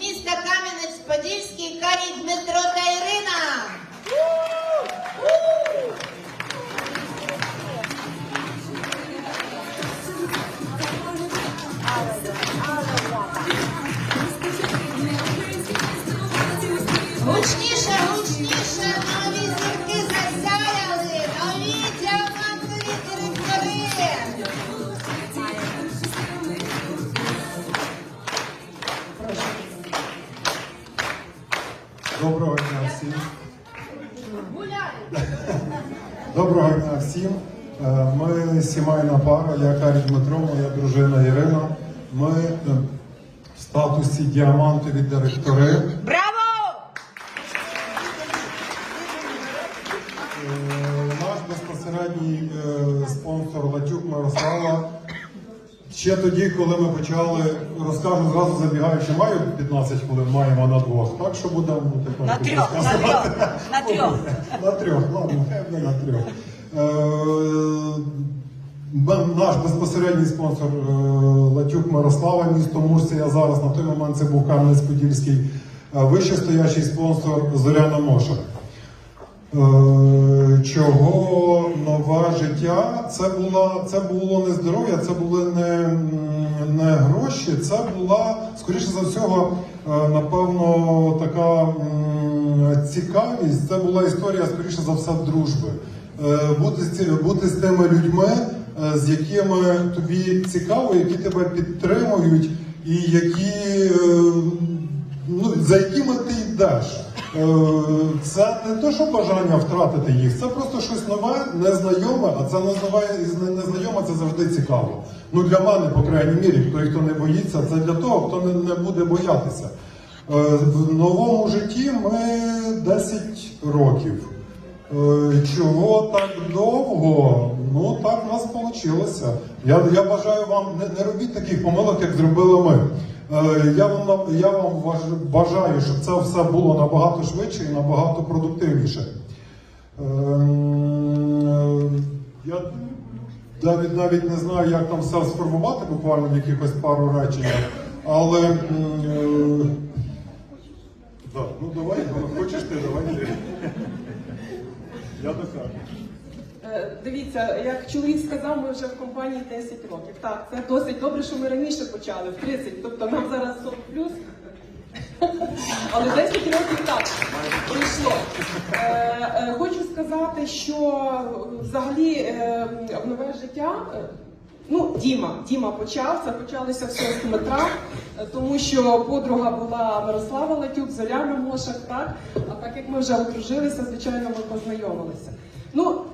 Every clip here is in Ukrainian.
Міста Кам'янець-Подільський, Карій Дмитро та Ірина. Гучніше, всім. Доброго дня всім. Е, Ми сімейна пара, я Карі Дмитро, моя дружина Ірина. Ми в статусі діамантові директори. Ще тоді, коли ми почали, розкажу зразу забігаючи, маю 15 хвилин, маємо на двох. Так що будемо тепер На трьох, на трьох, на трьох. На трьох, ладно, буде на трьох. Е, Наш безпосередній спонсор е, Латюк Мирослава, місто Мурсія. Зараз на той момент це був Кам'янець-Подільський. Е, Вищестоящий спонсор Зоряна Моша. Е, Чого нове життя? Це було, це було не здоров'я, це були не, не гроші, це була, скоріше за всього, е, напевно, така цікавість. Це була історія, скоріше за все, дружби. Е, Бути з, бути з тими людьми, з якими тобі цікаво, які тебе підтримують, і які ну, за якими ти йдеш. Е, Це не то, що бажання втратити їх, це просто щось нове, незнайоме, а це незнайоме, незнайоме це завжди цікаво. Ну для мене, по крайній мірі, той, хто не боїться, це для того, хто не, не буде боятися. Е, В новому житті ми 10 років. Е, Чого так довго? Ну так в нас вийшло. Я, я бажаю вам не, не робіть таких помилок, як зробили ми. Е, Я вам я вам бажаю, щоб це все було набагато швидше і набагато продуктивніше. Ем, Я навіть навіть не знаю, як там все сформувати буквально в якихось пару реченнях, але е, да, ну давай, хочеш ти, давай. Я докажу. Е, Дивіться, як чоловік сказав, ми вже в компанії 10 років. Так, це досить добре, що ми раніше почали, в 30, тобто нам зараз 40 плюс. Але 10 років так пройшло. Е, е, хочу сказати, що взагалі в нове життя. Ну, Діма, Діма почав, це почалося все з Дмитра, тому що подруга була Мирослава Латюк, Зоряна Мошак, так? А так як ми вже одружилися, звичайно, ми познайомилися. Ну.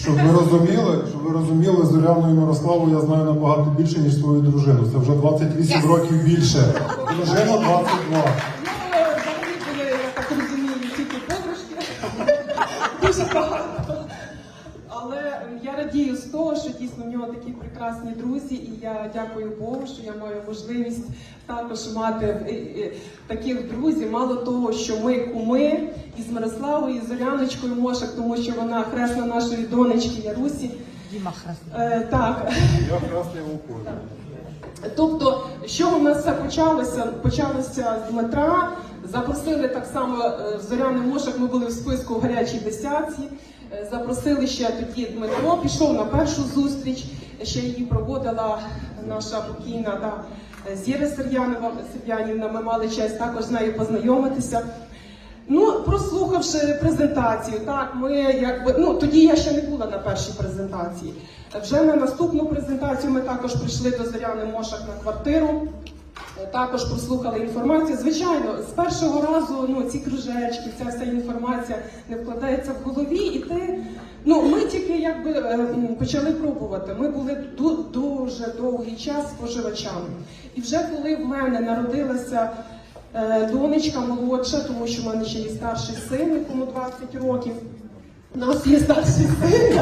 Щоб ви розуміли, щоб ви розуміли, Зоряну і Мирославу я знаю набагато більше, ніж свою дружину. Це вже 28 років більше. Дружина 22. Дійсно в нього такі прекрасні друзі, і я дякую Богу, що я маю можливість також мати е, е, таких друзів. Мало того, що ми куми із Мирославою, і Зоряночкою Мошак, тому що вона хресна нашої донечки Ярусі. Діма. Е, так. Я красний вовкою. Тобто, що у нас все почалося? Почалося з Дмитра. Запросили так само е, в Зоряний Мошок, ми були в списку в гарячій десятці. Е, Запросили ще тоді Дмитро, пішов на першу зустріч. Ще її проводила наша покійна да, Зіра Сер'янова Сер'янівна. Ми мали честь також з нею познайомитися. Ну, прослухавши презентацію, так, ми якби ну тоді я ще не була на першій презентації. Вже на наступну презентацію ми також прийшли до Зоряни Мошак на квартиру. Е, Також прослухали інформацію. Звичайно, з першого разу ну ці кружечки, ця вся інформація не вкладається в голові, і ти. Ну, ми тільки якби е, почали пробувати. Ми були дуже довгий час споживачами. І вже коли в мене народилася е, донечка молодша, тому що в мене ще є старший син, якому 20 років. У нас є старший син.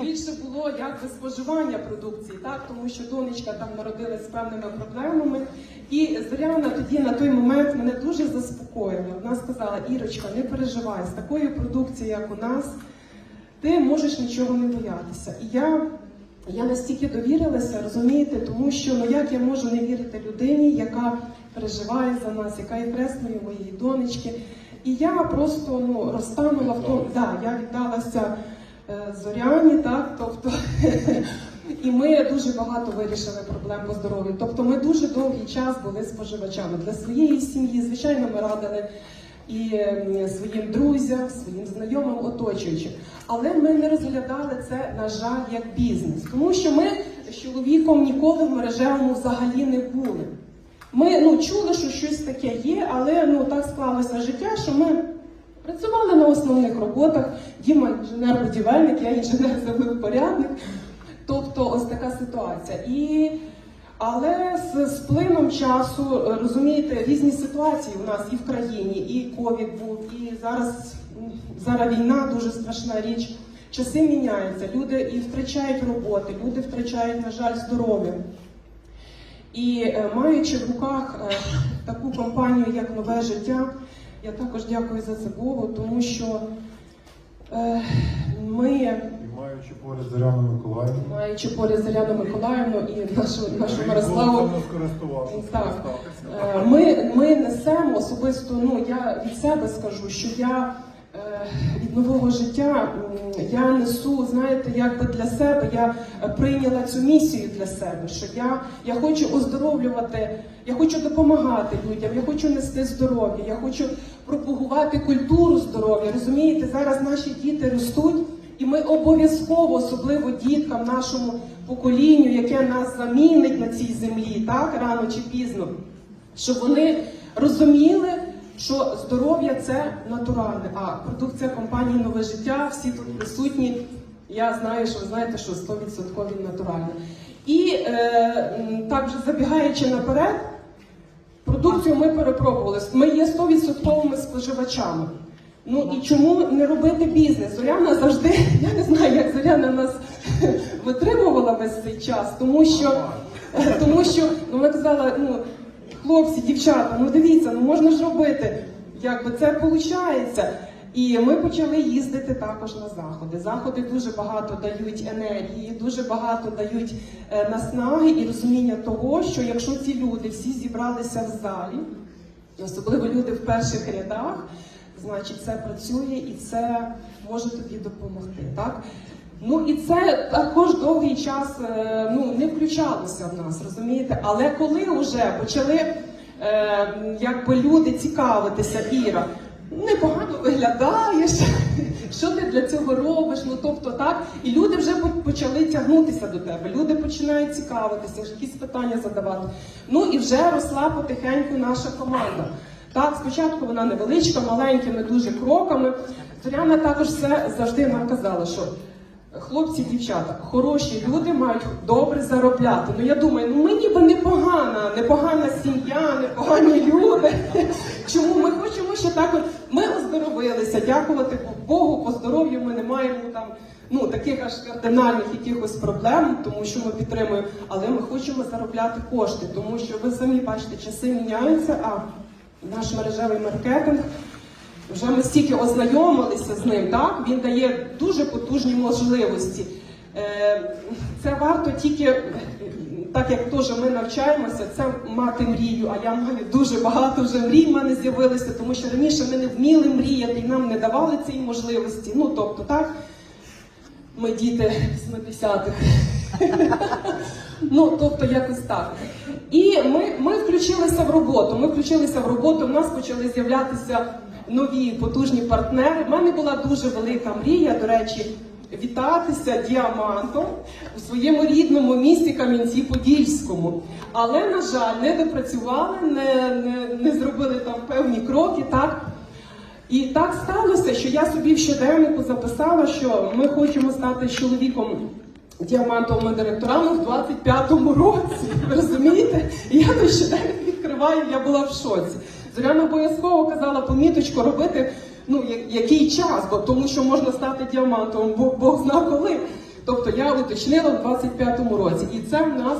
Більше було якби споживання продукції, так тому що донечка там народилась з певними проблемами. І Зоряна тоді на той момент мене дуже заспокоїла. Вона сказала: Ірочка, не переживай з такою продукцією, як у нас. ти можеш нічого не боятися. І я, я настільки довірилася, розумієте, тому що ну як я можу не вірити людині, яка переживає за нас, яка є хресною моєї донечки. І я просто ну, розтанула в тому, да, я віддалася зоряні, так, тобто, і ми дуже багато вирішили проблем по здоров'ю. Тобто ми дуже довгий час були споживачами для своєї сім'ї. Звичайно, ми радили і своїм друзям, своїм знайомим, оточуючим. Але ми не розглядали це, на жаль, як бізнес, тому що ми з чоловіком ніколи в мережевому взагалі не були. Ми ну, чули, що щось таке є, але ну, так склалося життя, що ми працювали на основних роботах. Діма інженер-будівельник, я інженер-землевпорядник. Тобто ось така ситуація. І, але з, з плином часу, розумієте, різні ситуації у нас і в країні, і ковід був, і зараз, зараз війна дуже страшна річ. Часи міняються, люди і втрачають роботи, люди втрачають, на жаль, здоров'я. І е, маючи в руках е, таку компанію, як нове життя, я також дякую за це Богу, тому що е, ми, маючи поряд Зоряну Миколаївну, маючи поряд Заряну Миколаївну і нашу, нашу Мирославу, так, е, ми, ми несемо особисто, ну я від себе скажу, що я від нового життя я несу, знаєте, якби для себе я е, прийняла цю місію для себе, що я, я хочу оздоровлювати, я хочу допомагати людям, я хочу нести здоров'я, я хочу пропагувати культуру здоров'я. Розумієте, зараз наші діти ростуть. І ми обов'язково, особливо діткам, нашому поколінню, яке нас замінить на цій землі, так рано чи пізно, щоб вони розуміли, що здоров'я це натуральне. А продукція компанії Нове життя, всі тут присутні. Я знаю, що ви знаєте, що 100% натуральне. І е, м, так вже забігаючи наперед, Продукцію ми перепробували. Ми є 100% споживачами. Ну і чому не робити бізнес? Зоряна завжди, я не знаю, як Зоряна нас витримувала весь цей час, тому що, тому що ну, вона казала, ну, хлопці, дівчата, ну дивіться, ну можна ж робити, якби це виходить. І ми почали їздити також на заходи. Заходи дуже багато дають енергії, дуже багато дають е, наснаги і розуміння того, що якщо ці люди всі зібралися в залі, особливо люди в перших рядах, значить це працює і це може тобі допомогти. Так? Ну і це також довгий час е, ну, не включалося в нас, розумієте? Але коли вже почали е, якби люди цікавитися, Іра, непогано виглядаєш, що ти для цього робиш? Ну тобто так, і люди вже почали тягнутися до тебе. Люди починають цікавитися, якісь питання задавати. Ну і вже росла потихеньку наша команда. Так, спочатку вона невеличка, маленькими дуже кроками. Зоряна також все завжди нам казала, що хлопці, дівчата, хороші люди мають добре заробляти. Ну я думаю, ну ми ніби непогана, непогана сім'я, непогані люди. Чому ми хочемо ще так? от- Ми оздоровилися, дякувати Богу, по здоров'ю ми не маємо там. Ну, таких аж кардинальних якихось проблем, тому що ми підтримуємо, але ми хочемо заробляти кошти, тому що ви самі бачите, часи міняються, а наш мережевий маркетинг вже ми стільки ознайомилися з ним, так? Він дає дуже потужні можливості. Е, Це варто тільки, так як теж ми навчаємося, це мати мрію. А я маю дуже багато вже мрій в мене з'явилося, тому що раніше ми не вміли мріяти і нам не давали цієї можливості. Ну тобто, так, ми діти 80-х. Ну, тобто, якось так. І ми, ми включилися в роботу. Ми включилися в роботу. У нас почали з'являтися нові потужні партнери. У мене була дуже велика мрія, до речі, вітатися діамантом у своєму рідному місті Кам'янці-Подільському. Але, на жаль, не допрацювали, не, не, не зробили там певні кроки. Так? І так сталося, що я собі в щоденнику записала, що ми хочемо стати чоловіком діамантовими директорами в 25-му році. Ви розумієте? Я той щоденник відкриваю, я була в шоці. Зоряна обов'язково казала поміточку робити, ну який час, бо тому що можна стати діамантовим, бо Бог зна коли. Тобто я уточнила в 25-му році, і це в нас.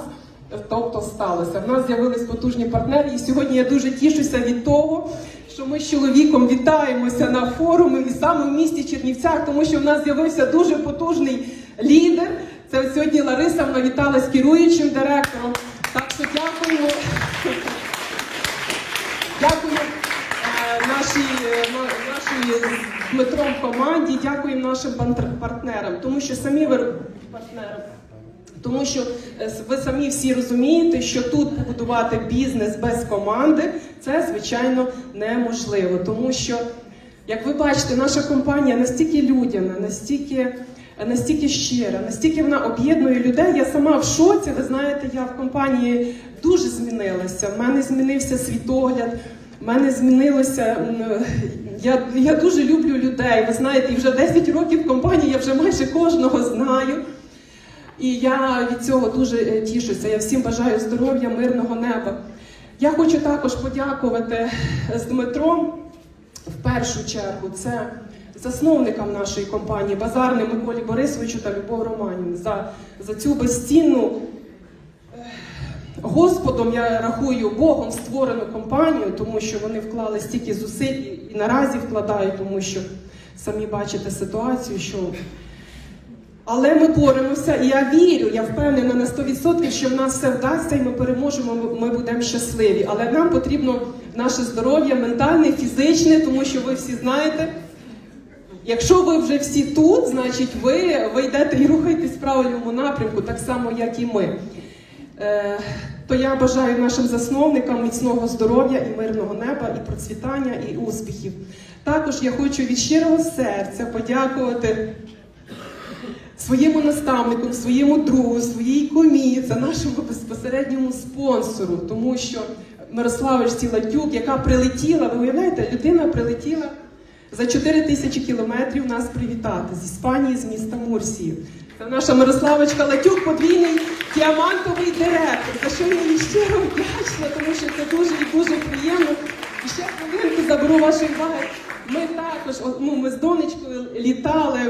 Тобто сталося. В нас з'явились потужні партнери, і сьогодні я дуже тішуся від того, що ми з чоловіком вітаємося на форумі і саме в місті Чернівцях, тому що в нас з'явився дуже потужний лідер. Це сьогодні Лариса вона вітала керуючим директором. Так що дякуємо е, нашій, е, ма- нашій з Дмитром команді, дякуємо нашим партнерам, тому що самі ви партнерам. Тому що е, ви самі всі розумієте, що тут побудувати бізнес без команди це звичайно неможливо. Тому що, як ви бачите, наша компанія настільки людяна, настільки, настільки щира, настільки вона об'єднує людей. Я сама в шоці. Ви знаєте, я в компанії дуже змінилася. В мене змінився світогляд. В мене змінилося. Я, я дуже люблю людей. Ви знаєте, і вже 10 років в компанії я вже майже кожного знаю. І я від цього дуже е, тішуся. Я всім бажаю здоров'я, мирного неба. Я хочу також подякувати з Дмитром в першу чергу. Це засновникам нашої компанії Базарним Миколі Борисовичу та Любов Романівні за, за цю безцінну е, Господом я рахую Богом створену компанію, тому що вони вклали стільки зусиль і наразі вкладають, тому що самі бачите ситуацію, що але ми боремося, і я вірю, я впевнена на 100%, що в нас все вдасться, і ми переможемо, ми будемо щасливі. Але нам потрібно наше здоров'я, ментальне, фізичне, тому що ви всі знаєте, якщо ви вже всі тут, значить ви, ви йдете і рухаєтесь в правильному напрямку, так само, як і ми. Е, то я бажаю нашим засновникам міцного здоров'я і мирного неба, і процвітання, і успіхів. Також я хочу від щирого серця подякувати своєму наставнику, своєму другу, своїй комі, це нашому безпосередньому спонсору, тому що Мирославич Сілатюк, яка прилетіла, ви уявляєте, людина прилетіла за 4 тисячі кілометрів нас привітати з Іспанії, з міста Мурсії. Це наша Мирославочка Латюк, подвійний діамантовий директор, за що я їй щиро вдячна, тому що це дуже і дуже приємно. І ще хвилинку заберу вашу уваги. Ми також, ну, ми з донечкою літали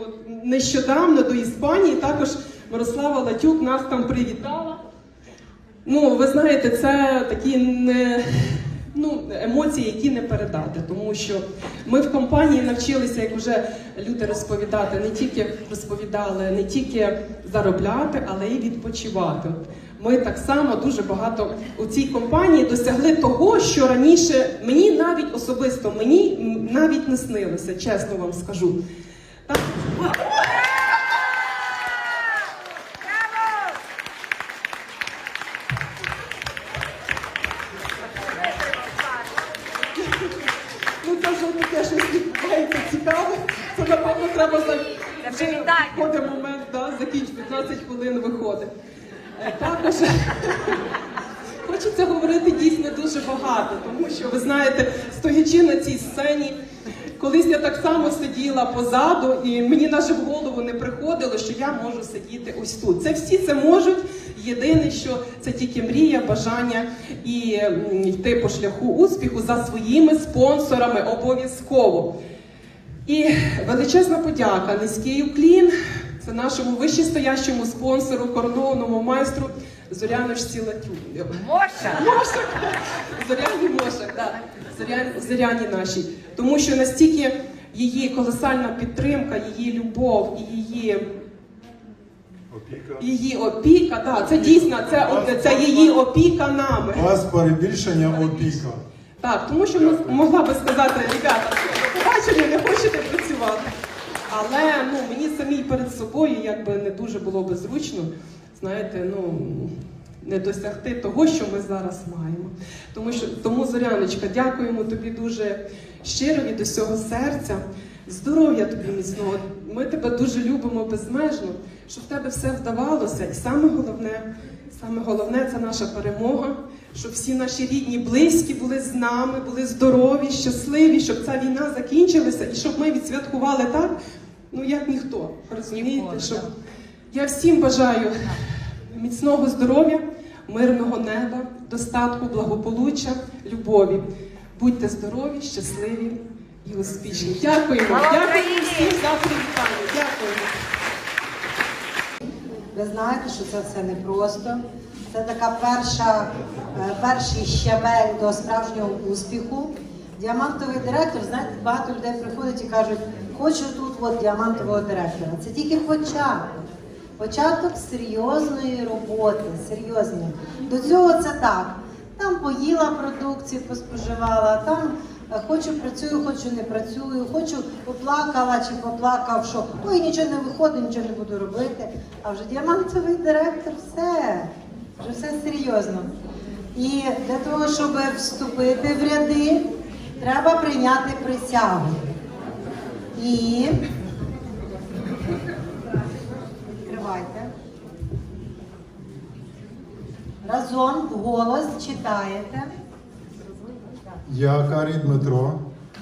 от, нещодавно до Іспанії. Також Мирослава Латюк нас там привітала. Ну, ви знаєте, це такі не, ну, емоції, які не передати, тому що ми в компанії навчилися, як вже люди розповідати, не тільки розповідали, не тільки заробляти, але й відпочивати. Ми так само дуже багато у цій компанії досягли того, що раніше мені навіть особисто мені навіть не снилося, чесно вам скажу. Так, Це вже таке відбувається цікаве. Це напевно треба за вже виходить момент, да, закінч 15 хвилин виходить. Е, Також хочеться говорити дійсно дуже багато, тому що ви знаєте, стоячи на цій сцені. Колись я так само сиділа позаду, і мені навіть в голову не приходило, що я можу сидіти ось тут. Це всі це можуть. Єдине, що це тільки мрія, бажання і йти по шляху успіху за своїми спонсорами обов'язково. І величезна подяка, низький уклін. Це нашому вищестоящому спонсору, коронованому майстру Зоряночці Латю. Моша! Мошак. Зоряні Мошак, да. Зоряні, зоряні наші. Тому що настільки її колосальна підтримка, її любов і її, Опіка. її опіка, да, це дійсно це, це її опіка нами. Без перебільшення опіка. Так, тому що м- могла би сказати, ребята, до побачення не хочете працювати. Але ну, мені самій перед собою якби не дуже було би зручно, знаєте, ну не досягти того, що ми зараз маємо. Тому що тому, Зоряночка, дякуємо тобі дуже щиро від усього серця. Здоров'я тобі міцного. Ми тебе дуже любимо безмежно, щоб в тебе все вдавалося. І саме головне, саме головне це наша перемога, щоб всі наші рідні, близькі були з нами, були здорові, щасливі, щоб ця війна закінчилася і щоб ми відсвяткували так, ну як ніхто. Розумієте, щоб я всім бажаю міцного здоров'я, мирного неба, достатку, благополуччя, любові. Будьте здорові, щасливі і успішні. Дякуємо. Дякуємо всім за привітання. Дякуємо. Ви знаєте, що це все непросто. Це така перша, е, перший щабель до справжнього успіху. Діамантовий директор, знаєте, багато людей приходять і кажуть, хочу тут от діамантового директора. Це тільки початок. Початок серйозної роботи, серйозної. До цього це так. Там поїла продукцію, поспоживала, там хочу працюю, хочу не працюю, хочу поплакала чи поплакав, що ой, нічого не виходить, нічого не буду робити. А вже діамантовий директор, все, вже все серйозно. І для того, щоб вступити в ряди, треба прийняти присягу. І відкривайте. Разом вголос читаєте. Я Карій Дмитро,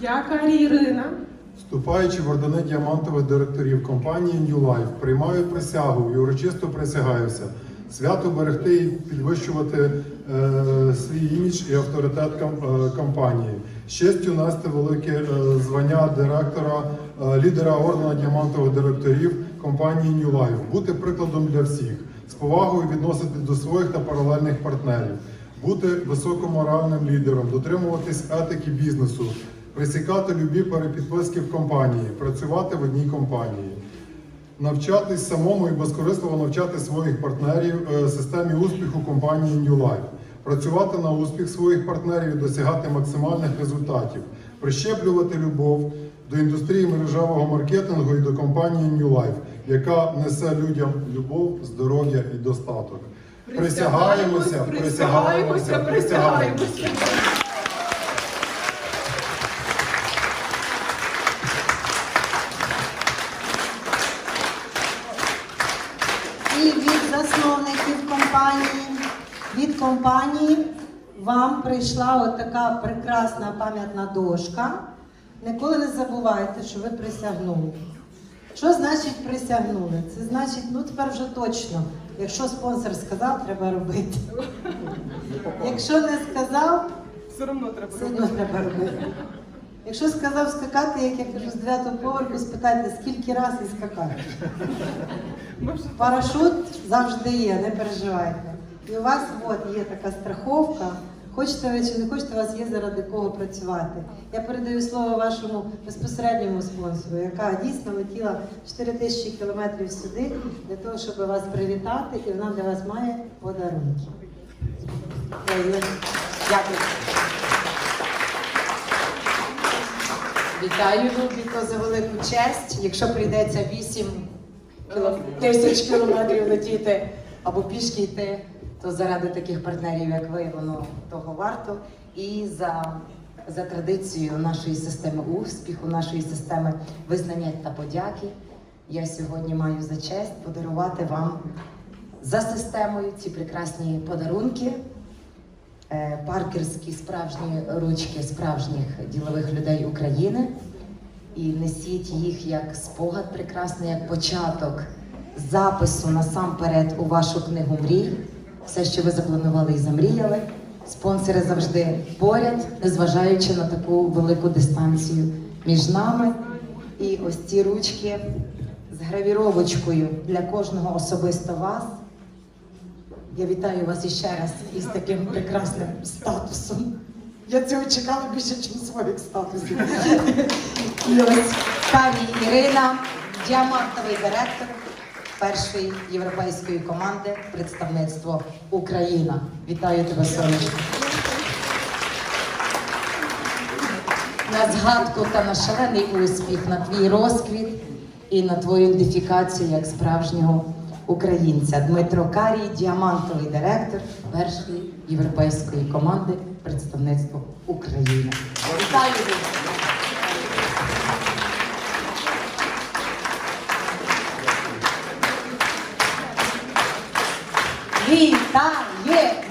Я Карі Ірина. вступаючи в ордени діамантових директорів компанії New Life, приймаю присягу і урочисто присягаюся свято берегти і підвищувати е, свій імідж і авторитет ком- е, компанії, з честю нести велике е, звання директора, е, лідера ордена діамантових директорів компанії New Life, бути прикладом для всіх, з повагою відносити до своїх та паралельних партнерів, бути високоморальним лідером, дотримуватись етики бізнесу, присікати любі перепідписки в компанії, працювати в одній компанії. Навчатись самому і безкорисливо навчати своїх партнерів е, системі успіху компанії New Life, працювати на успіх своїх партнерів і досягати максимальних результатів, прищеплювати любов до індустрії мережевого маркетингу і до компанії New Life, яка несе людям любов, здоров'я і достаток. Присягаємося, присягаємося, присягаємося. І від засновників компанії, від компанії вам прийшла от така прекрасна пам'ятна дошка. Ніколи не забувайте, що ви присягнули. Що значить присягнули? Це значить, ну тепер вже точно. Якщо спонсор сказав, треба робити. Якщо не сказав, Все одно треба робити. треба робити. Якщо сказав скакати, як я кажу, з дев'ятого поверху, спитайте, скільки разів і скакати. Парашут завжди є, не переживайте. І у вас от є така страховка. Хочете ви чи не хочете, у вас є заради кого працювати. Я передаю слово вашому безпосередньому спонсору, яка дійсно летіла 4 тисячі кілометрів сюди для того, щоб вас привітати, і вона для вас має подарунки. Дякую. Вітаю, Любіко, за велику честь. Якщо прийдеться 8 кіло- тисяч кілометрів летіти або пішки йти, то заради таких партнерів, як ви, воно того варто. І за, за традицією нашої системи успіху, нашої системи визнання та подяки, я сьогодні маю за честь подарувати вам за системою ці прекрасні подарунки. Е, паркерські справжні ручки справжніх ділових людей України. І несіть їх як спогад прекрасний, як початок запису насамперед у вашу книгу мрій. Все, що ви запланували і замріяли. Спонсори завжди поряд, незважаючи на таку велику дистанцію між нами. І ось ці ручки з гравіровочкою для кожного особисто вас. Я вітаю вас іще раз із таким прекрасним статусом. Я цього чекала більше, ніж своїх статусів. І ось пані Ірина, діамантовий директор першої європейської команди представництво Україна. Вітаю тебе, сонечко. На згадку та на шалений успіх, на твій розквіт і на твою ідентифікацію як справжнього українця. Дмитро Карій, діамантовий директор першої європейської команди представництво України. Вітаю! 毕大业